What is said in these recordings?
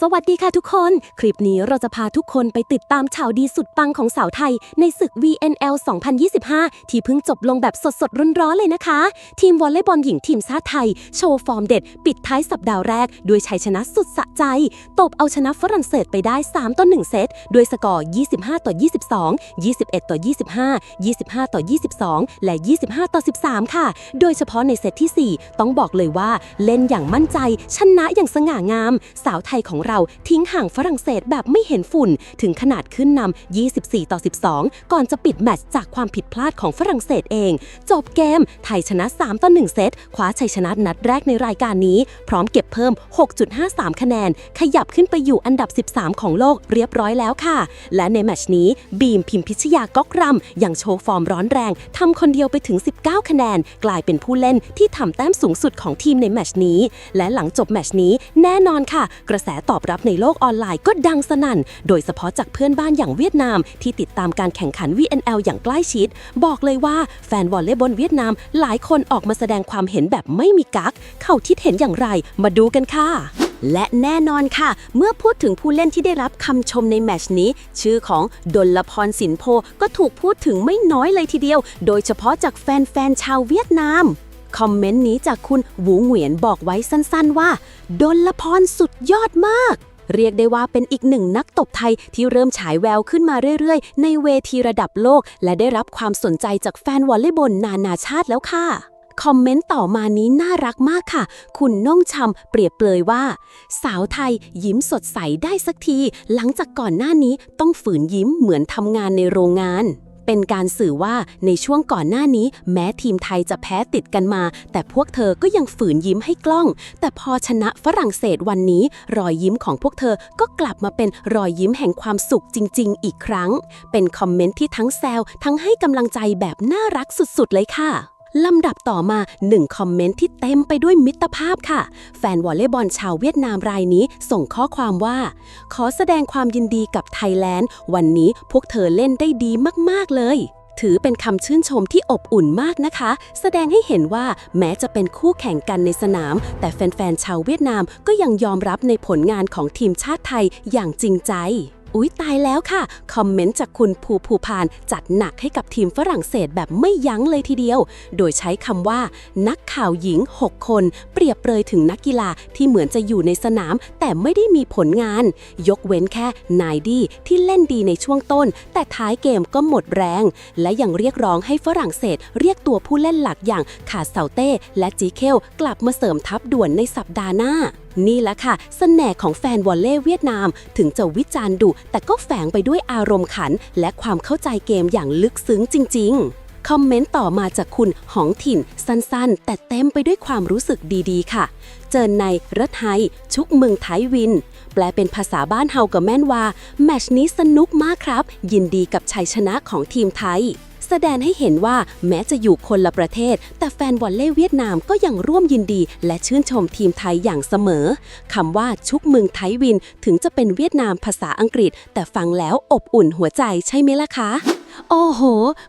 สวัสดีค่ะทุกคน คลิปนี้เราจะพาทุกคนไปติดตามข่าวดีสุดปังของสาวไทย ในศึก VNL 2025 ที่เพิ่งจบลงแบบสดๆ ร้อนๆ เลยนะคะ ทีมวอลเลย์บอลหญิงทีมชาติไทย โชว์ฟอร์มเด็ด ปิดท้ายสัปดาห์แรก ด้วยชัยชนะสุดสะใจ ตบเอาชนะฝรั่งเศสไปได้ 3 ต่อ 1 เซต ด้วยสกอร์ 25 ต่อ 22 21 ต่อ 25 25 ต่อ 22 และ 25 ต่อ 13 ค่ะ โดยเฉพาะในเซตที่ 4 ต้องบอกเลยว่าเล่นอย่างมั่นใจ ชนะอย่างสง่างาม สาวไทยของเราทิ้งห่างฝรั่งเศสแบบไม่เห็นฝุ่น ถึงขนาดขึ้นนำ 24 ต่อ 12 ก่อนจะปิดแมตช์จากความผิดพลาดของฝรั่งเศสเอง จบเกม ไทยชนะ 3 ต่อ 1 เซต คว้าชัยชนะนัดแรกในรายการนี้ พร้อมเก็บเพิ่ม 6.53 คะแนน ขยับขึ้นไปอยู่อันดับ 13 ของโลกเรียบร้อยแล้วค่ะ และในแมตช์นี้บีมพิมพิชยาก๊อกรำยังโชว์ฟอร์มร้อนแรงทำคนเดียวไปถึง 19 คะแนน กลายเป็นผู้เล่นที่ทำแต้มสูงสุดของทีมในแมตช์นี้ และหลังจบแมตช์นี้แน่นอนค่ะ กระแสตอบรับในโลกออนไลน์ก็ดังสนั่น โดยเฉพาะจากเพื่อนบ้านอย่างเวียดนาม ที่ติดตามการแข่งขัน VNL อย่างใกล้ชิด บอกเลยว่าแฟนวอลเลย์บอลเวียดนาม หลายคนออกมาแสดงความเห็นแบบไม่มีกักเขาคิดเห็นอย่างไร มาดูกันค่ะและแน่นอนค่ะ เมื่อพูดถึงผู้เล่นที่ได้รับคำชมในแมชนี้ ชื่อของดลพรสินโพก็ถูกพูดถึงไม่น้อยเลยทีเดียว โดยเฉพาะจากแฟนๆชาวเวียดนาม คอมเมนต์นี้จากคุณหวูเหวียนบอกไว้สั้นๆว่าดนละพรสุดยอดมาก เรียกได้ว่าเป็นอีกหนึ่งนักตบไทยที่เริ่มฉายแววขึ้นมาเรื่อยๆ ในเวทีระดับโลก และได้รับความสนใจจากแฟนวอลเลย์บอลนานาชาติแล้วค่ะคอมเมนต์ต่อมานี้น่ารักมากค่ะ คุณน้องชำเปรียบเปรยว่า สาวไทยยิ้มสดใสได้สักที หลังจากก่อนหน้านี้ต้องฝืนยิ้มเหมือนทำงานในโรงงาน เป็นการสื่อว่าในช่วงก่อนหน้านี้ แม้ทีมไทยจะแพ้ติดกันมา แต่พวกเธอก็ยังฝืนยิ้มให้กล้อง แต่พอชนะฝรั่งเศสวันนี้ รอยยิ้มของพวกเธอก็กลับมาเป็นรอยยิ้มแห่งความสุขจริง ๆ อีกครั้ง เป็นคอมเมนต์ที่ทั้งแซวทั้งให้กำลังใจแบบน่ารักสุดๆเลยค่ะ ลำดับต่อมาหนึ่งคอมเมนต์ที่เต็มไปด้วยมิตรภาพค่ะ แฟนวอลเลย์บอลชาวเวียดนามรายนี้ส่งข้อความว่า ขอแสดงความยินดีกับไทยแลนด์ วันนี้พวกเธอเล่นได้ดีมาก ๆ เลย ถือเป็นคำชื่นชมที่อบอุ่นมากนะคะ แสดงให้เห็นว่าแม้จะเป็นคู่แข่งกันในสนาม แต่แฟนๆชาวเวียดนามก็ยังยอมรับในผลงานของทีมชาติไทยอย่างจริงใจ อุ๊ยตายแล้วค่ะ คอมเมนต์จากคุณภูภูพานจัดหนักให้กับทีมฝรั่งเศสแบบไม่ยั้งเลยทีเดียว โดยใช้คำว่า นักข่าวหญิง 6 คน เปรียบเปรยถึงนักกีฬาที่เหมือนจะอยู่ในสนาม แต่ไม่ได้มีผลงาน ยกเว้นแค่นายดี้ที่เล่นดีในช่วงต้น แต่ท้ายเกมก็หมดแรง และยังเรียกร้องให้ฝรั่งเศส เรียกตัวผู้เล่นหลักอย่างขาเซาเต้และจีเคลกลับมาเสริมทัพด่วนในสัปดาห์หน้า นี่แหละค่ะเสน่ห์ของแฟนวอลเล่เวียดนาม ถึงจะวิจารณ์ดุแต่ก็แฝงไปด้วยอารมณ์ขัน และความเข้าใจเกมอย่างลึกซึ้งจริง ๆคอมเมนต์ต่อมาจากคุณหองถิ่น สั้นๆ แต่เต็มไปด้วยความรู้สึกดีๆ ค่ะ เจอในรัฐไทยชุกเมืองไทยวิน แปลเป็นภาษาบ้านเฮากับแม่นว่า แมชนี้สนุกมากครับ ยินดีกับชัยชนะของทีมไทย แสดงให้เห็นว่าแม้จะอยู่คนละประเทศ แต่แฟนบอลเล่เวียดนามก็ยังร่วมยินดี และชื่นชมทีมไทยอย่างเสมอคำว่าชุกมึงไทยวิน ถึงจะเป็นเวียดนามภาษาอังกฤษ แต่ฟังแล้วอบอุ่นหัวใจใช่ไหมล่ะคะ โอ้โห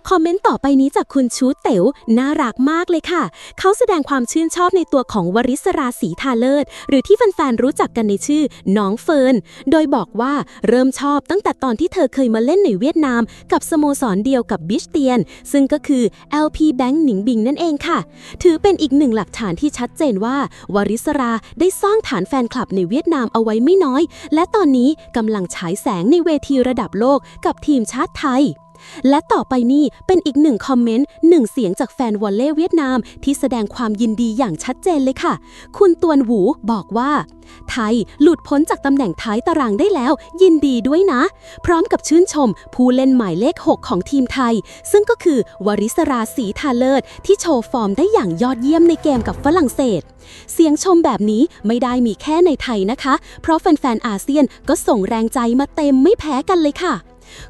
คอมเมนต์ต่อไปนี้จากคุณชูเต๋วน่ารักมากเลยค่ะ เขาแสดงความชื่นชอบในตัวของวริศราศรีทาเลิศ หรือที่แฟนๆรู้จักกันในชื่อ น้องเฟิร์น โดยบอกว่าเริ่มชอบตั้งแต่ตอนที่เธอเคยมาเล่นในเวียดนาม กับสโมสรเดียวกับบิชเตียน ซึ่งก็คือ LP Bank หนิงบิงนั่นเองค่ะ ถือเป็นอีกหนึ่งหลักฐานที่ชัดเจนว่าวริศราได้สร้างฐานแฟนคลับในเวียดนามเอาไว้ไม่น้อย และตอนนี้กำลังฉายแสงในเวทีระดับโลกกับทีมชาติไทย และต่อไปนี่เป็นอีกหนึ่งคอมเมนต์หนึ่งเสียงจากแฟนวอลเล่เวียดนาม ที่แสดงความยินดีอย่างชัดเจนเลยค่ะ คุณตวนหวูบอกว่า ไทยหลุดพ้นจากตำแหน่งท้ายตารางได้แล้ว ยินดีด้วยนะ พร้อมกับชื่นชม ผู้เล่นหมายเลข 6 ของทีมไทย ซึ่งก็คือวริศราศรีทาเลิศ ที่โชว์ฟอร์มได้อย่างยอดเยี่ยมในเกมกับฝรั่งเศส เสียงชมแบบนี้ไม่ได้มีแค่ในไทยนะคะ เพราะแฟนๆอาเซียนก็ส่งแรงใจมาเต็มไม่แพ้กันเลยค่ะ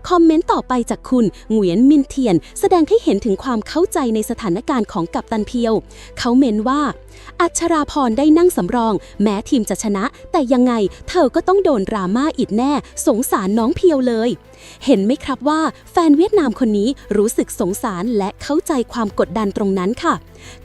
คอมเมนต์ต่อไปจากคุณเหวียนมินเทียน แสดงให้เห็นถึงความเข้าใจในสถานการณ์ของกัปตันเพียว เขาเมนว่า อัชราพรได้นั่งสำรอง แม้ทีมจะชนะ แต่ยังไงเธอก็ต้องโดนดราม่าอีกแน่ สงสารน้องเพียวเลย เห็นไหมครับว่าแฟนเวียดนามคนนี้รู้สึกสงสารและเข้าใจความกดดันตรงนั้นค่ะ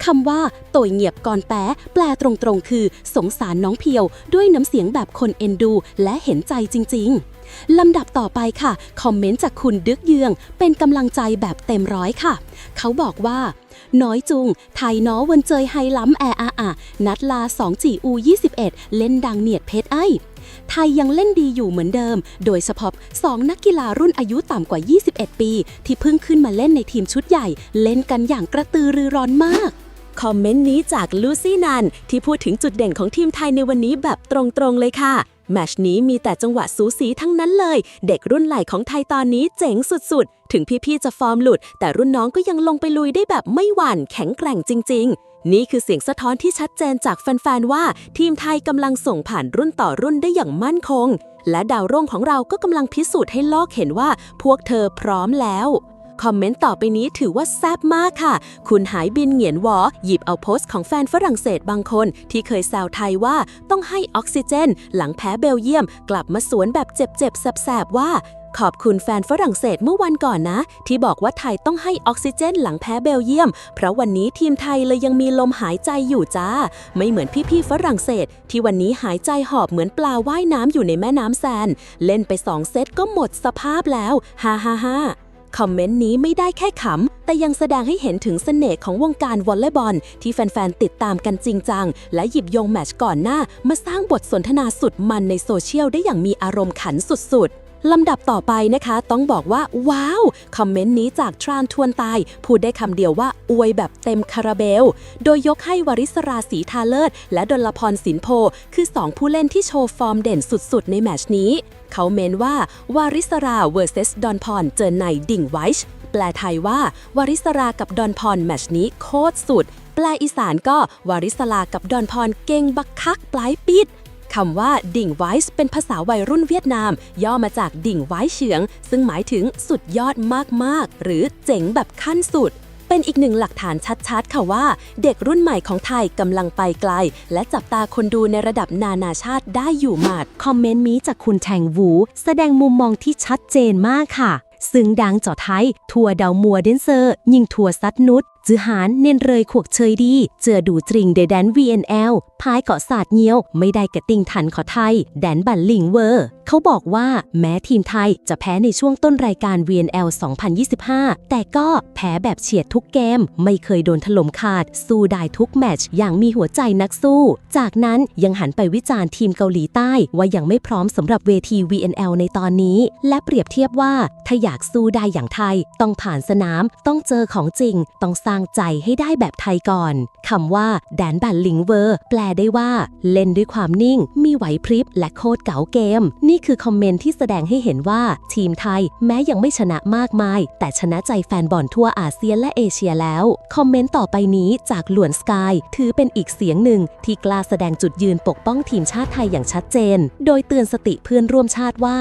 คำว่าโตยเงียบก่อนแป๊แปลตรงๆ คือ สงสารน้องเพียว ด้วยน้ำเสียงแบบคนเอ็นดู และเห็นใจจริง ๆ ลำดับต่อไปค่ะ คอมเมนต์จากคุณดึกเยือง เป็นกำลังใจแบบเต็มร้อยค่ะ เขาบอกว่าน้อยจุง ไทยน้อวันเจยไฮล้ำแออาอะนัดลา 2 จีอู 21 เล่นดังเนียดเพชรไอ ไทยยังเล่นดีอยู่เหมือนเดิม โดยเฉพาะ2นักกีฬารุ่นอายุต่ำกว่า 21 ปี ที่เพิ่งขึ้นมาเล่นในทีมชุดใหญ่ เล่นกันอย่างกระตือรือร้นมาก คอมเมนต์นี้จากลูซี่นันที่พูดถึงจุดเด่นของทีมไทยในวันนี้แบบตรงๆเลยค่ะ แมชนี้มีแต่จังหวะสูสีทั้งนั้นเลย เด็กรุ่นใหม่ของไทยตอนนี้เจ๋งสุดๆ ถึงพี่ๆจะฟอร์มหลุด แต่รุ่นน้องก็ยังลงไปลุยได้แบบไม่หวั่นแข็งแกร่งจริง ๆนี่คือเสียงสะท้อนที่ชัดเจนจากแฟนๆว่า ทีมไทยกำลังส่งผ่านรุ่นต่อรุ่นได้อย่างมั่นคง และดาวรุ่งของเราก็กำลังพิสูจน์ให้โลกเห็นว่าพวกเธอพร้อมแล้ว คอมเมนต์ต่อไปนี้ถือว่าแซ่บมากค่ะ คุณหายบินเหงียนวอ หยิบเอาโพสต์ของแฟนฝรั่งเศสบางคน ที่เคยแซวไทยว่าต้องให้ออกซิเจน หลังแพ้เบลเยียม กลับมาสวนแบบเจ็บๆแสบๆว่าขอบคุณแฟนฝรั่งเศสเมื่อวันก่อนนะ ที่บอกว่าไทยต้องให้ออกซิเจนหลังแพ้เบลเยียม เพราะวันนี้ทีมไทยเลยยังมีลมหายใจอยู่จ้า ไม่เหมือนพี่ๆฝรั่งเศส ที่วันนี้หายใจหอบเหมือนปลาว่ายน้ำอยู่ในแม่น้ำแซน เล่นไปสองเซตก็หมดสภาพแล้วฮ่าฮ่าฮ่า คอมเมนต์นี้ไม่ได้แค่ขำ แต่ยังแสดงให้เห็นถึงเสน่ห์ของวงการวอลเลย์บอล ที่แฟนๆ ติดตามกันจริงจัง และหยิบยงแมตช์ก่อนหน้า มาสร้างบทสนทนาสุดมันในโซเชียลได้อย่างมีอารมณ์ขันสุดๆลำดับต่อไปนะคะ ต้องบอกว่า ว้าว คอมเมนต์นี้จากทรานทวนตาย พูดได้คำเดียวว่า อวยแบบเต็มคาราเบล โดยยกให้วริศราศีทาเลิศและดลพรสินโพ คือ 2 ผู้เล่นที่โชว์ฟอร์มเด่นสุดๆ ในแมชนี้ เขาเมนว่าวาริสรา vs ดอนพรเจอในดิ่งไวช์แปลไทยว่าวาริสรากับดอนพรแมชนี้โคตรสุด แปลอีสานก็วาริสรากับดอนพรเก่งบักคักปลายปิดคำว่าดิ่งไวส์เป็นภาษาวัยรุ่นเวียดนาม ย่อมาจากดิ่งไวเฉียง ซึ่งหมายถึงสุดยอดมากๆ หรือเจ๋งแบบขั้นสุด เป็นอีกหนึ่งหลักฐานชัดๆ ค่ะว่า เด็กรุ่นใหม่ของไทยกำลังไปไกล และจับตาคนดูในระดับนานาชาติได้อยู่หมัดคอมเมนต์นี้จากคุณแทงวูแสดงมุมมองที่ชัดเจนมากค่ะ ซึ่งดังจาะไทย ทัวเดามัวเดนเซอร์ ยิงทัวซัดนุดจือหานเน้นเรยขวกเชยดี เจอดูจริงเดแดน VNL พายเกาะศาสตร์เงียว ไม่ได้กระติงทันขอไทย แดนบันลิงเวอร์ เขาบอกว่าแม้ทีมไทยจะแพ้ในช่วงต้นรายการ VNL 2025 แต่ก็แพ้แบบเฉียดทุกเกม ไม่เคยโดนถล่มขาด สู้ได้ทุกแมตช์อย่างมีหัวใจนักสู้ จากนั้นยังหันไปวิจารณ์ทีมเกาหลีใต้ ว่ายังไม่พร้อมสำหรับเวที VNL ในตอนนี้ และเปรียบเทียบว่าถ้าอยากสู้ได้อย่างไทย ต้องผ่านสนาม ต้องเจอของจริง ต้องสร้างใจให้ได้แบบไทยก่อนคำว่าแดนบันลิงเวอร์ แปลได้ว่า เล่นด้วยความนิ่ง มีไหวพริบและโคตรเก๋าเกม นี่คือคอมเมนต์ที่แสดงให้เห็นว่าทีมไทยแม้ยังไม่ชนะมากมาย แต่ชนะใจแฟนบอลทั่วอาเซียนและเอเชียแล้ว คอมเมนต์ต่อไปนี้จากหลวนสกายถือเป็นอีกเสียงหนึ่ง ที่กล้าแสดงจุดยืนปกป้องทีมชาติไทยอย่างชัดเจน โดยเตือนสติเพื่อนร่วมชาติว่า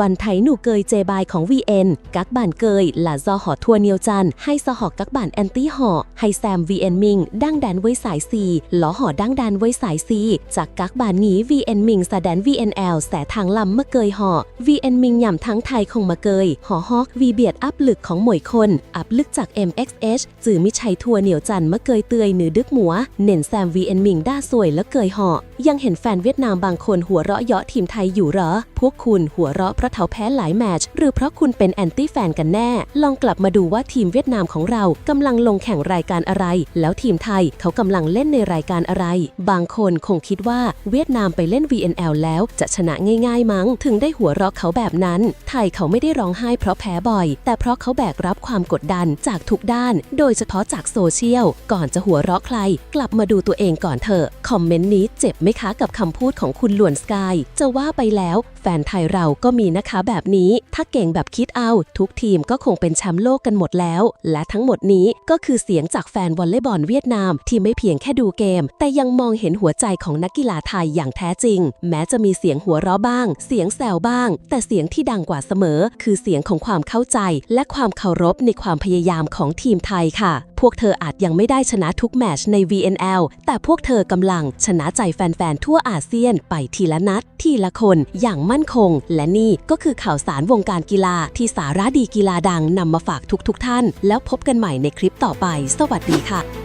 วันไทยหนูเกยเจบายของ VN กักบานเกยหลาจอหอทัวเนียวจัน ให้สหอกักบานแอนตี้หอ ให้แซม VN มิงดั้งแดนไว้สายซีหลอหอดั้งแดนไว้สายซีจากกักบานนี้ VN มิงสะแดน VNL แสทางลำเมื่อเกยหอ VN มิงย่ำทั้งไทยคงมาเกย หอฮอกวีเบียดอัพลึกของหมวยคน อัพลึกจาก MXH จื่อมิชัยทัวเหนียวจันเมื่อเกยเตยหนือดึกหมัวเน่นแซม VN มิงด้าสวยและเกยหอ ยังเห็นแฟนเวียดนามบางคนหัวเราะเยาะทีมไทยอยู่เหรอ พวกคุณหัวเราะเพราะเถาแพ้หลายแมตช์หรือเพราะคุณเป็นแอนตี้แฟนกันแน่ ลองกลับมาดูว่าทีมเวียดนามของเรากำลังลงแข่งรายการอะไร แล้วทีมไทยเขากำลังเล่นในรายการอะไร บางคนคงคิดว่าเวียดนามไปเล่น VNL แล้วจะชนะง่ายๆมั้ง ถึงได้หัวเราะเขาแบบนั้น ไทยเขาไม่ได้ร้องไห้เพราะแพ้บ่อย แต่เพราะเขาแบกรับความกดดันจากทุกด้าน โดยเฉพาะจากโซเชียล ก่อนจะหัวเราะใคร กลับมาดูตัวเองก่อนเถอะคอมเมนต์นี้เจ็บไหมคะกับคำพูดของคุณหลวนสกายจะว่าไปแล้ว แฟนไทยเราก็มีมีนะคะแบบนี้ ถ้าเก่งแบบคิดเอา ทุกทีมก็คงเป็นแชมป์โลกกันหมดแล้ว และทั้งหมดนี้ก็คือเสียงจากแฟนวอลเลย์บอลเวียดนาม ที่ไม่เพียงแค่ดูเกม แต่ยังมองเห็นหัวใจของนักกีฬาไทยอย่างแท้จริง แม้จะมีเสียงหัวเราะบ้าง เสียงแซวบ้าง แต่เสียงที่ดังกว่าเสมอ คือเสียงของความเข้าใจ และความเคารพในความพยายามของทีมไทยค่ะ พวกเธออาจยังไม่ได้ชนะทุกแมชใน VNL แต่พวกเธอกำลังชนะใจแฟนๆ ทั่วอาเซียนไปทีละนัด ทีละคนอย่างมั่นคง และนี่ก็คือข่าวสารวงการกีฬาที่สาระดีกีฬาดังนำมาฝากทุกๆทท่าน แล้วพบกันใหม่ในคลิปต่อไป สวัสดีค่ะ